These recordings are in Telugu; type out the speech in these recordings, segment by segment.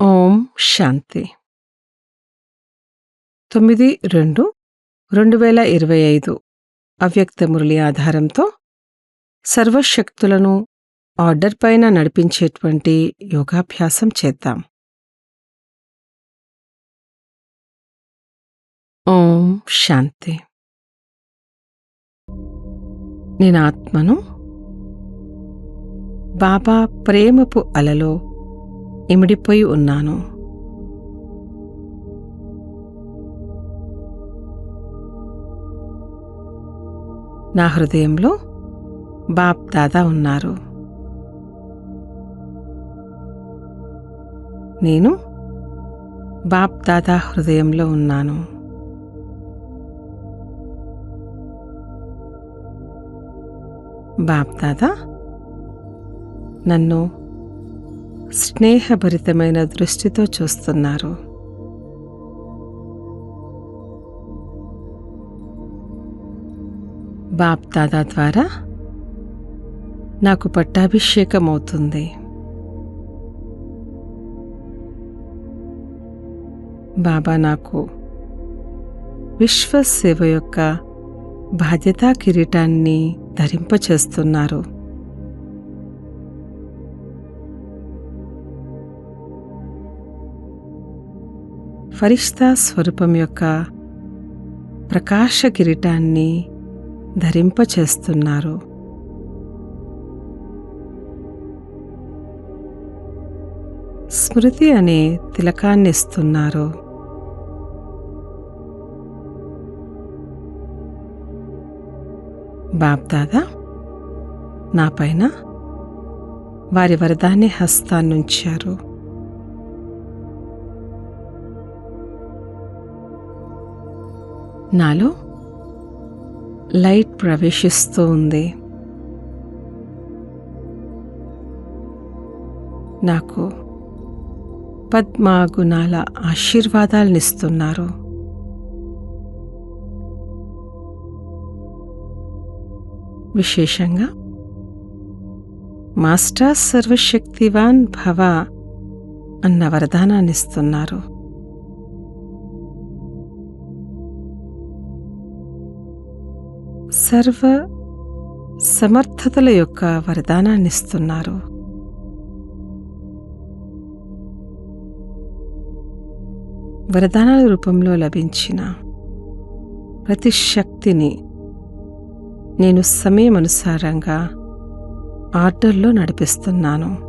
ఓం శాంతి. తొమ్మిది రెండు రెండు వేల ఇరవై ఐదు అవ్యక్త మురళి ఆధారంతో సర్వశక్తులను ఆర్డర్ పైన నడిపించేటువంటి యోగాభ్యాసం చేద్దాం. ఓం శాంతి. నేను ఆత్మను బాబా ప్రేమపు అలలో ఇమిడిపోయి ఉన్నాను. నా హృదయంలో బాప్ దాదా ఉన్నారు. నేను బాప్ దాదా హృదయంలో ఉన్నాను. బాప్ దాదా నన్ను స్నేహభరితమైన దృష్టితో చూస్తున్నారు. బాప్ దాదా ద్వారా నాకు పట్టాభిషేకం అవుతుంది బాబా నాకు విశ్వసేవ యొక్క బాధ్యతా కిరీటాన్ని ధరింపచేస్తున్నారు. ఫరిష్తా స్వరూపం యొక్క ప్రకాశ కిరీటాన్ని ధరింపచేస్తున్నారు. స్మృతి అనే తిలకాన్నిస్తున్నారు బాబ్దాదా నా పైన వారి వరదాన్ని హస్తాన్నుంచారు. నాలో లైట్ ప్రవేశిస్తూ ఉంది. నాకు పద్మాగుణాల ఆశీర్వాదాలనిస్తున్నారు. విశేషంగా మాస్టర్ సర్వశక్తివాన్ భవ అన్న వరదానాన్నిస్తున్నారు. సర్వ సమర్థతల యొక్క వరదానాన్నిస్తున్నారు వరదానాల రూపంలో లభించిన ప్రతి శక్తిని నేను సమయమనుసారంగా ఆర్డర్లో నడిపిస్తున్నాను.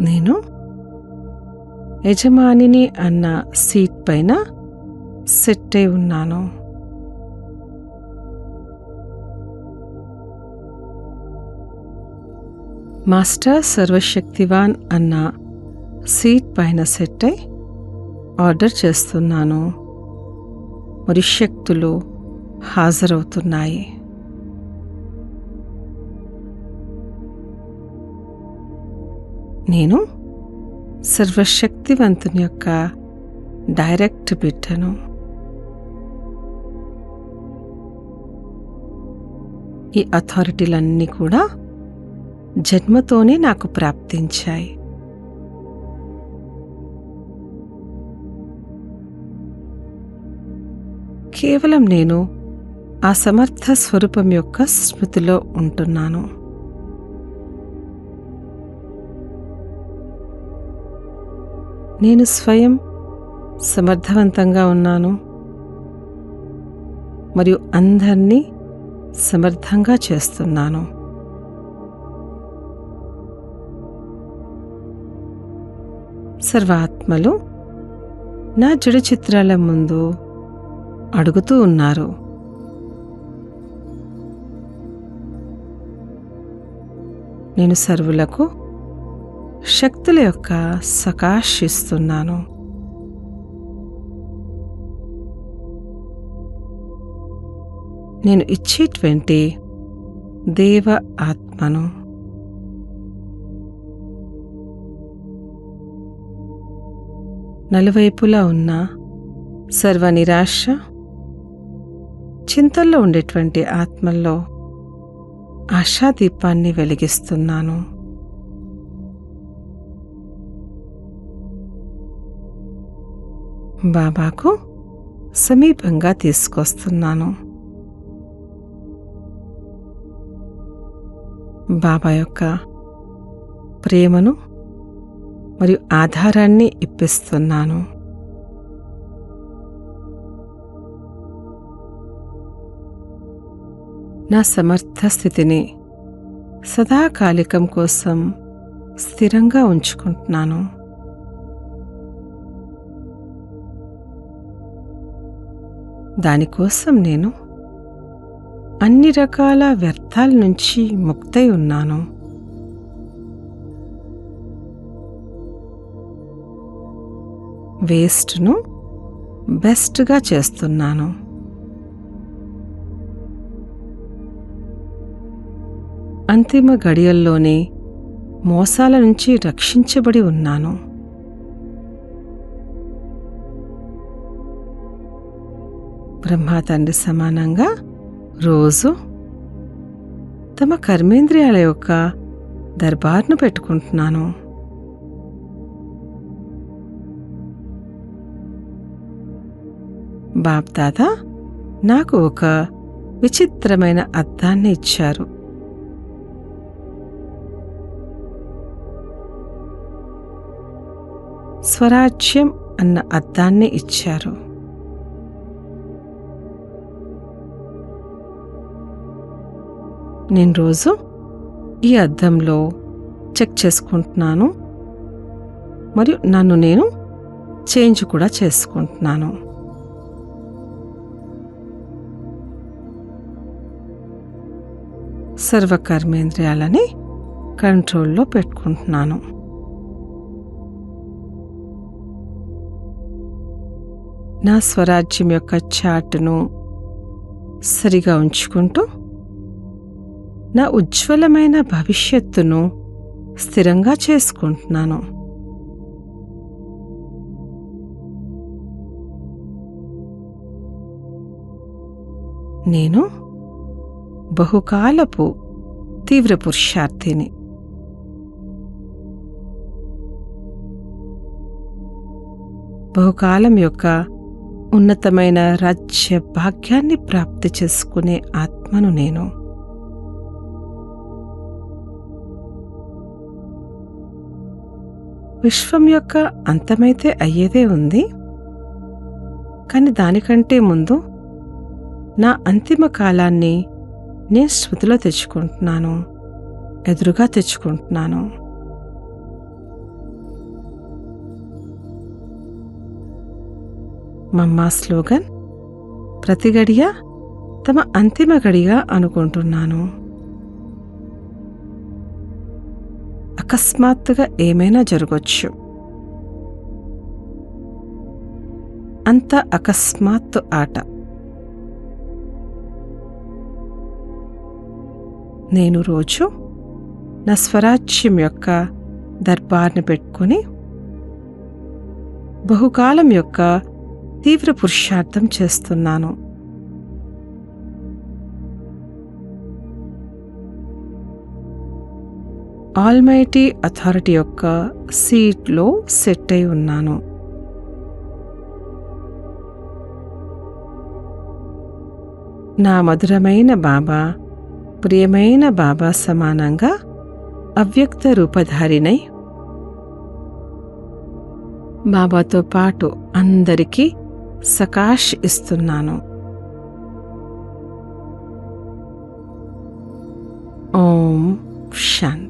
నేను యజమానిని అన్న సీట్ పైన సెట్ అయి ఉన్నాను. మాస్టర్ సర్వశక్తివాన్ అన్న సీట్ పైన సెట్ అయి ఆర్డర్ చేస్తున్నాను. మరి శక్తులు హాజరవుతున్నాయి. నేను సర్వశక్తివంతుని యొక్క డైరెక్ట్ బిడ్డను. ఈ అథారిటీలన్నీ కూడా జన్మతోనే నాకు ప్రాప్తించాయి. కేవలం నేను ఆ సమర్థ స్వరూపం యొక్క స్మృతిలో ఉంటున్నాను. నేను స్వయం సమర్థవంతంగా ఉన్నాను. మరియు అందరినీ సమర్థంగా చేస్తున్నాను. సర్వాత్మలు నా జడ చిత్రాల ముందు అడుగుతూ ఉన్నారు. నేను సర్వులకు శక్తుల యొక్క సకాశిస్తున్నాను. నేను ఇచ్చేటువంటి దేవ ఆత్మను నలువైపులా ఉన్న సర్వ నిరాశ చింతల్లో ఉండేటువంటి ఆత్మల్లో ఆశాదీపాన్ని వెలిగిస్తున్నాను. బాబాకు సమీపంగా తీసుకొస్తున్నాను. బాబా యొక్క ప్రేమను మరియు ఆధారాన్ని ఇప్పిస్తున్నాను. నా సమర్థ స్థితిని సదాకాలికం కోసం స్థిరంగా ఉంచుకుంటున్నాను. దానికోసం నేను అన్ని రకాల వ్యర్థాల నుంచి ముక్తై ఉన్నాను. వేస్ట్ను బెస్ట్గా చేస్తున్నాను. అంతిమ గడియల్లోనే మోసాల నుంచి రక్షించబడి ఉన్నాను. బ్రహ్మ తండ్రి సమానంగా రోజు తమ కర్మేంద్రియాల యొక్క దర్బార్ను పెట్టుకుంటున్నాను. బాప్తాత నాకు ఒక విచిత్రమైన అర్థాన్ని ఇచ్చారు. స్వరాజ్యం అన్న అర్థాన్ని ఇచ్చారు. నేను రోజు ఈ అద్దంలో చెక్ చేసుకుంటున్నాను. మరియు నన్ను నేను చేంజ్ కూడా చేసుకుంటున్నాను. సర్వకర్మేంద్రియాలని కంట్రోల్లో పెట్టుకుంటున్నాను. నా స్వరాజ్యం యొక్క చాటును సరిగా ఉంచుకుంటూ నా ఉజ్వలమైన భవిష్యత్తును స్థిరంగా చేసుకుంటున్నాను. నేను బహుకాలపు తీవ్ర పురుషార్థిని. బహుకాలం యొక్క ఉన్నతమైన రాజ్య భాగ్యాన్ని ప్రాప్తి చేసుకునే ఆత్మను నేను. విశ్వం యొక్క అంతమైతే అయ్యేదే ఉంది. కానీ దానికంటే ముందు నా అంతిమ కాలాన్ని నేను శృతిలో తెచ్చుకుంటున్నాను. ఎదురుగా తెచ్చుకుంటున్నాను. మమ్మా స్లోగన్ ప్రతి గడియ తమ అంతిమ గడిగా అనుకుంటున్నాను. అకస్మాత్తుగా ఏమైనా జరగవచ్చు అంత అకస్మాత్తు ఆట. నేను రోజు నా స్వరాజ్యం యొక్క దర్బార్ని పెట్టుకుని బహుకాలం యొక్క తీవ్ర పురుషార్థం చేస్తున్నాను. ఆల్మైటీ అథారిటీ యొక్క సీట్లో సెట్ అయి ఉన్నాను. నా మధురమైన బాబా ప్రియమైన బాబా సమానంగా అవ్యక్త రూపధారినై బాబాతో పాటు అందరికీ సకాష్ ఇస్తున్నాను. ఓం శాంతి.